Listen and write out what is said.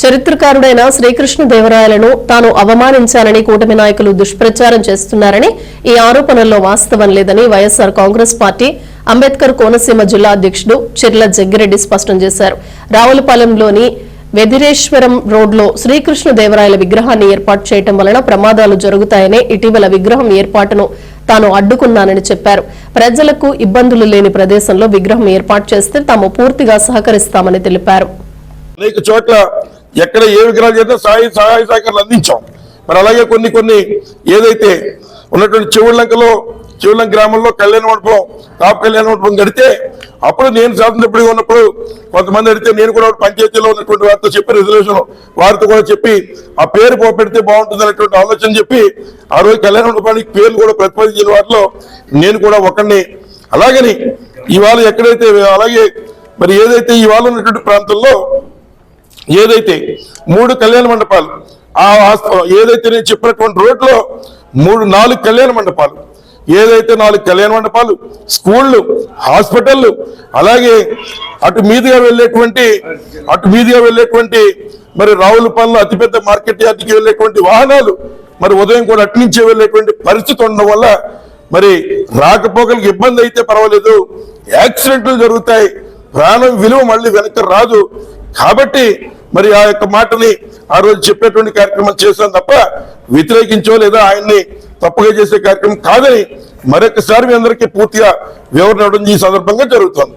చరిత్రకారుడైన శ్రీకృష్ణదేవరాయలను తాను అవమానించానని కూటమి నాయకులు దుష్ప్రచారం చేస్తున్నారని ఈ ఆరోపణల్లో వాస్తవం లేదని వైఎస్సార్ కాంగ్రెస్ పార్టీ అంబేద్కర్ కోనసీమ జిల్లా అధ్యక్షుడు చిర్ల జగ్గిరెడ్డి స్పష్టం చేశారు. రావులపాలెంలోని వెదిరేశ్వరం రోడ్లో శ్రీకృష్ణదేవరాయల విగ్రహాన్ని ఏర్పాటు చేయటం వలన ప్రమాదాలు జరుగుతాయని ఇటీవల విగ్రహం ఏర్పాటును తాను అడ్డుకున్నానని చెప్పారు. ప్రజలకు ఇబ్బందులు లేని ప్రదేశంలో విగ్రహం ఏర్పాటు చేస్తే తాము పూర్తిగా సహకరిస్తామని తెలిపారు. అనేక చోట్ల ఎక్కడ ఏ విగ్రహాలు చేస్తే సహాయ సహాయ సహకారాలు అందించాం. మరి అలాగే కొన్ని కొన్ని ఏదైతే ఉన్నటువంటి చెవులంకలో చెవులం గ్రామంలో కళ్యాణ మండపం కాపు కళ్యాణ మండపం కడితే అప్పుడు నేను శాసనసభ్యుడిగా ఉన్నప్పుడు కొంతమంది అడిగితే నేను కూడా పంచాయతీలో ఉన్నటువంటి వారితో చెప్పి రిజల్యూషన్ వారితో కూడా చెప్పి ఆ పేరు పోపెడితే బాగుంటుంది అనేటువంటి ఆలోచన చెప్పి ఆ రోజు కళ్యాణ మండపానికి పేర్లు కూడా ప్రతిపాదించిన వాటిలో నేను కూడా ఒకరిని అలాగని ఇవాళ ఎక్కడైతే అలాగే మరి ఏదైతే ఇవాళ ఉన్నటువంటి ప్రాంతంలో ఏదైతే మూడు కళ్యాణ మండపాలు ఆ ఏదైతే నేను చెప్పినటువంటి రోడ్లో మూడు నాలుగు కళ్యాణ మండపాలు ఏదైతే నాలుగు కళ్యాణ మండపాలు స్కూళ్ళు హాస్పిటళ్ళు అలాగే అటు మీదుగా వెళ్ళేటువంటి అటు మీదుగా వెళ్ళేటువంటి మరి రావులపాలెంలో అతిపెద్ద మార్కెట్ యార్డ్కి వెళ్ళేటువంటి వాహనాలు మరి ఉదయం కూడా అటు నుంచే వెళ్ళేటువంటి పరిస్థితి ఉండడం వల్ల మరి రాకపోకలకు ఇబ్బంది అయితే పర్వాలేదు. యాక్సిడెంట్లు జరుగుతాయి. ప్రాణం విలువ మళ్ళీ వెనక్కి రాదు. కాబట్టి మరి ఆ యొక్క మాటని ఆ రోజు చెప్పేటువంటి కార్యక్రమం చేశాను తప్ప వ్యతిరేకించో లేదా ఆయన్ని తప్పుగా చేసే కార్యక్రమం కాదని మరొకసారి మీ అందరికీ పూర్తిగా వివరణ ఈ సందర్భంగా జరుగుతుంది.